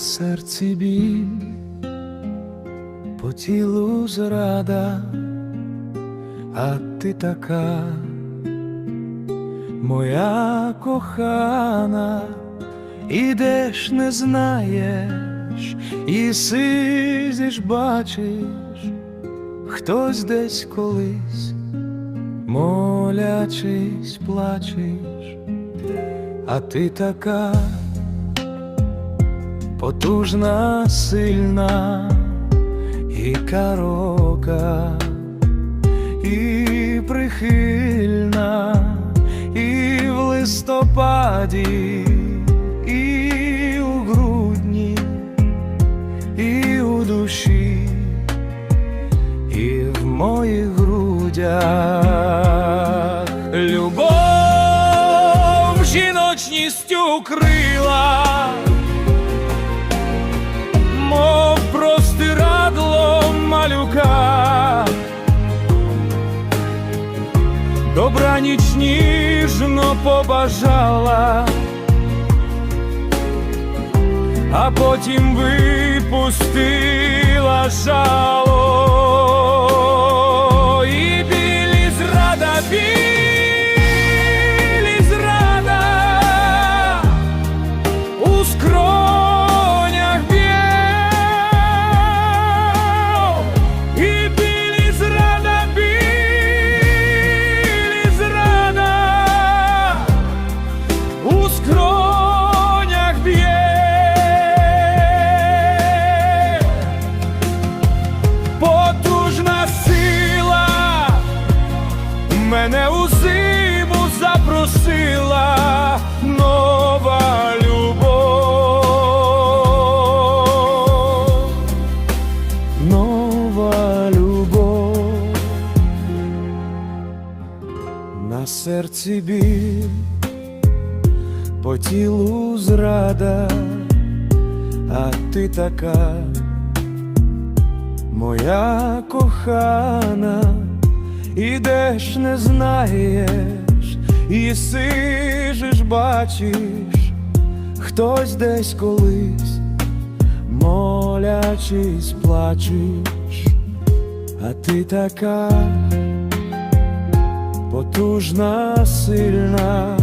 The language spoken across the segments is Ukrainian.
серці біль, по тілу зрада, а ти така, моя кохана, ідеш, не знаєш, і сидиш, бачиш, хтось десь колись, молячись, плачеш, а ти така потужна, сильна і карока, і прихильна, і в листопаді, і у грудні, і у душі, і в моїх грудях ніч ніжно побажала, а потім випустила жало на серці біль, по тілу зрада, а ти така, моя кохана. Ідеш, не знаєш, і сижиш, бачиш, хтось десь колись, молячись, плачеш, а ти така потужна, сильна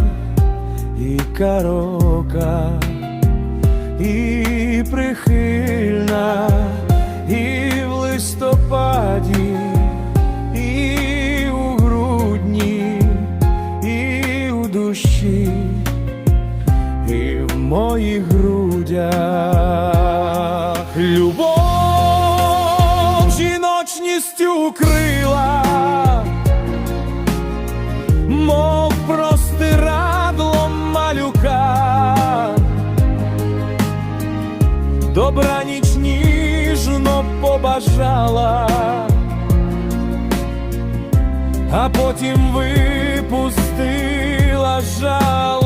і карока, і прихильна, і в листопаді і у грудні, і у душі, і в моїх грудях. Любов жіночністю крила, добра ніч ніжно побажала а потім випустила жало.